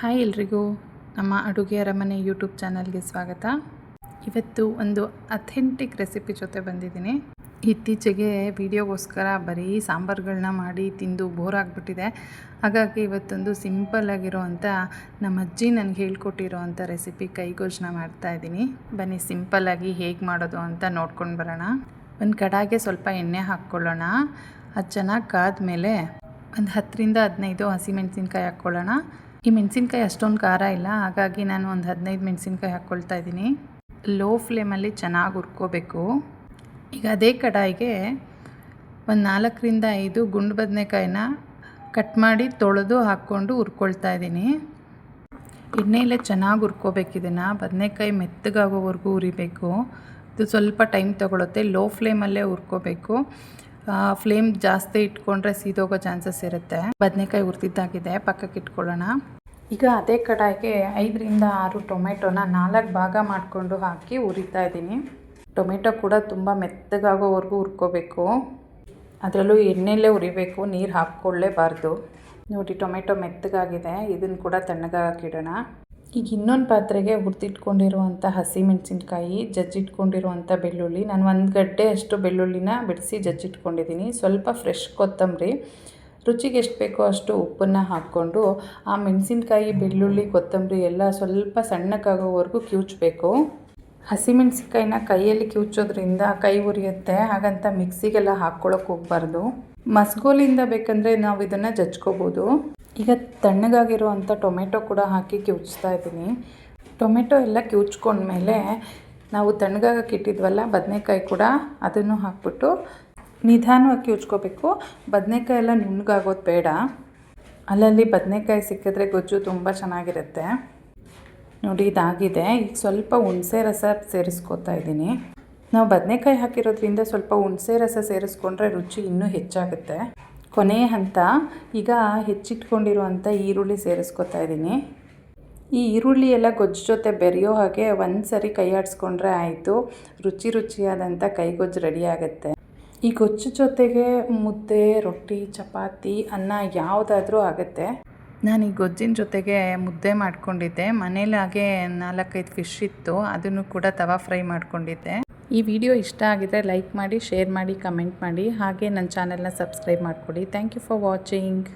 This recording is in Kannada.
ಹಾಯ್ ಎಲ್ರಿಗೂ. ನಮ್ಮ ಅಡುಗೆ ಅರಮನೆ ಯೂಟ್ಯೂಬ್ ಚಾನಲ್ಗೆ ಸ್ವಾಗತ. ಇವತ್ತು ಒಂದು ಅಥೆಂಟಿಕ್ ರೆಸಿಪಿ ಜೊತೆ ಬಂದಿದ್ದೀನಿ. ಇತ್ತೀಚೆಗೆ ವಿಡಿಯೋಗೋಸ್ಕರ ಬರೀ ಸಾಂಬಾರುಗಳನ್ನ ಮಾಡಿ ತಿಂದು ಬೋರ್ ಆಗಿಬಿಟ್ಟಿದೆ. ಹಾಗಾಗಿ ಇವತ್ತೊಂದು ಸಿಂಪಲ್ ಆಗಿರೋವಂಥ ನಮ್ಮ ಅಜ್ಜಿ ನನಗೆ ಹೇಳ್ಕೊಟ್ಟಿರೋ ರೆಸಿಪಿ ಕೈಗೋಜನ ಮಾಡ್ತಾ ಇದ್ದೀನಿ. ಬನ್ನಿ ಸಿಂಪಲ್ಲಾಗಿ ಹೇಗೆ ಮಾಡೋದು ಅಂತ ನೋಡ್ಕೊಂಡು ಬರೋಣ. ಒಂದು ಕಡಾಗೆ ಸ್ವಲ್ಪ ಎಣ್ಣೆ ಹಾಕ್ಕೊಳ್ಳೋಣ. ಅದು ಚೆನ್ನಾಗಿ ಕಾದ್ಮೇಲೆ ಒಂದು ಹತ್ತರಿಂದ ಹದಿನೈದು ಹಸಿಮೆಣಸಿನ್ಕಾಯಿ ಹಾಕ್ಕೊಳ್ಳೋಣ. ಈ ಮೆಣಸಿನ್ಕಾಯಿ ಅಷ್ಟೊಂದು ಖಾರ ಇಲ್ಲ, ಹಾಗಾಗಿ ನಾನು ಒಂದು ಹದಿನೈದು ಮೆಣಸಿನ್ಕಾಯಿ ಹಾಕ್ಕೊಳ್ತಾ ಇದ್ದೀನಿ. ಲೋ ಫ್ಲೇಮಲ್ಲಿ ಚೆನ್ನಾಗಿ ಹುರ್ಕೋಬೇಕು. ಈಗ ಅದೇ ಕಡಾಯಿಗೆ ಒಂದು ನಾಲ್ಕರಿಂದ ಐದು ಗುಂಡು ಬದನೆಕಾಯಿನ ಕಟ್ ಮಾಡಿ ತೊಳೆದು ಹಾಕ್ಕೊಂಡು ಹುರ್ಕೊಳ್ತಾ ಇದ್ದೀನಿ. ಎಣ್ಣೆಯಲ್ಲೇ ಚೆನ್ನಾಗಿ ಹುರ್ಕೋಬೇಕು ಇದನ್ನು. ಬದನೆಕಾಯಿ ಮೆತ್ತಗಾಗೋವರೆಗೂ ಹುರಿಬೇಕು. ಇದು ಸ್ವಲ್ಪ ಟೈಮ್ ತೊಗೊಳುತ್ತೆ. ಲೋ ಫ್ಲೇಮಲ್ಲೇ ಹುರ್ಕೋಬೇಕು. ಫ್ಲೇಮ್ ಜಾಸ್ತಿ ಇಟ್ಕೊಂಡ್ರೆ ಸೀದೋಗೋ ಚಾನ್ಸಸ್ ಇರುತ್ತೆ. ಬದನೆಕಾಯಿ ಹುರಿದಿದ್ದಾಗಿದೆ. ಪಕ್ಕಕ್ಕೆ ಇಟ್ಕೊಳ್ಳೋಣ. ಈಗ ಅದೇ ಕಡಾಯಿಗೆ ಐದರಿಂದ ಆರು ಟೊಮೆಟೊನ ನಾಲ್ಕು ಭಾಗ ಮಾಡಿಕೊಂಡು ಹಾಕಿ ಹುರಿತಾ ಇದ್ದೀನಿ. ಟೊಮೆಟೊ ಕೂಡ ತುಂಬ ಮೆತ್ತಗಾಗೋವರೆಗೂ ಹುರ್ಕೋಬೇಕು. ಅದರಲ್ಲೂ ಎಣ್ಣೆಯಲ್ಲೇ ಹುರಿಬೇಕು, ನೀರು ಹಾಕ್ಕೊಳ್ಳೇಬಾರ್ದು. ನೋಡಿ, ಟೊಮೆಟೊ ಮೆತ್ತಗಾಗಿದೆ. ಇದನ್ನು ಕೂಡ ತಣ್ಣಗಾಕಿಡೋಣ ಈಗ ಇನ್ನೊಂದು ಪಾತ್ರೆಗೆ ಹುರಿದಿಟ್ಕೊಂಡಿರುವಂಥ ಹಸಿ ಮೆಣಸಿನ್ಕಾಯಿ ಜಜ್ಜಿಟ್ಕೊಂಡಿರುವಂಥ ಬೆಳ್ಳುಳ್ಳಿ. ನಾನು ಒಂದು ಗಡ್ಡೆ ಅಷ್ಟು ಬೆಳ್ಳುಳ್ಳಿನ ಬಿಡಿಸಿ ಜಜ್ಜಿಟ್ಕೊಂಡಿದ್ದೀನಿ. ಸ್ವಲ್ಪ ಫ್ರೆಶ್ ಕೊತ್ತಂಬರಿ. ರುಚಿಗೆ ಎಷ್ಟು ಬೇಕೋ ಅಷ್ಟು ಉಪ್ಪನ್ನು ಹಾಕ್ಕೊಂಡು ಆ ಮೆಣಸಿನ್ಕಾಯಿ, ಬೆಳ್ಳುಳ್ಳಿ, ಕೊತ್ತಂಬರಿ ಎಲ್ಲ ಸ್ವಲ್ಪ ಸಣ್ಣಕ್ಕಾಗೋವರೆಗೂ ಕಿವುಚಬೇಕು. ಹಸಿಮೆಣ್ಸಿನ್ಕಾಯಿನ ಕೈಯಲ್ಲಿ ಕಿವುಚೋದ್ರಿಂದ ಕೈ ಉರಿಯುತ್ತೆ, ಹಾಗಂತ ಮಿಕ್ಸಿಗೆಲ್ಲ ಹಾಕ್ಕೊಳಕ್ಕೆ ಹೋಗ್ಬಾರ್ದು. ಮಸ್ಗೋಲಿಂದ ಬೇಕಂದರೆ ನಾವು ಇದನ್ನು ಜಜ್ಕೋಬೋದು. ಈಗ ತಣ್ಣಗಾಗಿರುವಂಥ ಟೊಮೆಟೊ ಕೂಡ ಹಾಕಿ ಕಿವುಚ್ತಾ ಇದ್ದೀನಿ. ಟೊಮೆಟೊ ಎಲ್ಲ ಕಿವುಚ್ಕೊಂಡ್ಮೇಲೆ ನಾವು ತಣ್ಣಗಾಗಕ್ಕೆ ಇಟ್ಟಿದ್ವಲ್ಲ, ಬದನೆಕಾಯಿ ಕೂಡ ಅದನ್ನು ಹಾಕ್ಬಿಟ್ಟು ನಿಧಾನವಾಗಿ ಕಿವುಚ್ಕೋಬೇಕು ಬದನೆಕಾಯಿ ಎಲ್ಲ ನುಣ್ಣಗಾಗೋದು ಬೇಡ. ಅಲ್ಲಲ್ಲಿ ಬದನೆಕಾಯಿ ಸಿಕ್ಕಿದ್ರೆ ಗೊಜ್ಜು ತುಂಬ ಚೆನ್ನಾಗಿರುತ್ತೆ. ನೋಡಿ, ಇದಾಗಿದೆ. ಈಗ ಸ್ವಲ್ಪ ಹುಣಸೆ ರಸ ಸೇರಿಸ್ಕೊತಾ ಇದ್ದೀನಿ. ನಾವು ಬದನೆಕಾಯಿ ಹಾಕಿರೋದ್ರಿಂದ ಸ್ವಲ್ಪ ಹುಣಸೆ ರಸ ಸೇರಿಸ್ಕೊಂಡ್ರೆ ರುಚಿ ಇನ್ನೂ ಹೆಚ್ಚಾಗುತ್ತೆ. ಕೊನೆಯ ಹಂತ, ಈಗ ಹೆಚ್ಚಿಟ್ಕೊಂಡಿರುವಂಥ ಈರುಳ್ಳಿ ಸೇರಿಸ್ಕೊತಾ ಇದ್ದೀನಿ. ಈ ಈರುಳ್ಳಿ ಎಲ್ಲ ಗೊಜ್ಜು ಜೊತೆ ಬೆರೆಯೋ ಹಾಗೆ ಒಂದು ಸರಿ ಕೈ ಆಡಿಸ್ಕೊಂಡ್ರೆ ಆಯಿತು. ರುಚಿ ರುಚಿಯಾದಂಥ ಕೈಗೊಜ್ಜು ರೆಡಿ ಆಗುತ್ತೆ. ಈ ಗೊಜ್ಜು ಜೊತೆಗೆ ಮುದ್ದೆ, ರೊಟ್ಟಿ, ಚಪಾತಿ, ಅನ್ನ ಯಾವುದಾದ್ರೂ ಆಗುತ್ತೆ. ನಾನು ಈ ಗೊಜ್ಜಿನ ಜೊತೆಗೆ ಮುದ್ದೆ ಮಾಡ್ಕೊಂಡಿದ್ದೆ. ಮನೇಲಿ ಹಾಗೆ ನಾಲ್ಕೈದು ಫಿಶ್ ಇತ್ತು. ಅದನ್ನು ಕೂಡ ತವಾ ಫ್ರೈ ಮಾಡ್ಕೊಂಡಿದ್ದೆ. ಈ ವಿಡಿಯೋ ಇಷ್ಟ ಆಗಿದ್ರೆ ಲೈಕ್ ಮಾಡಿ, ಶೇರ್ ಮಾಡಿ, ಕಮೆಂಟ್ ಮಾಡಿ. ಹಾಗೆ ನನ್ನ ಚಾನೆಲ್ನ ಸಬ್ಸ್ಕ್ರೈಬ್ ಮಾಡಿಕೊಡಿ. Thank you for watching.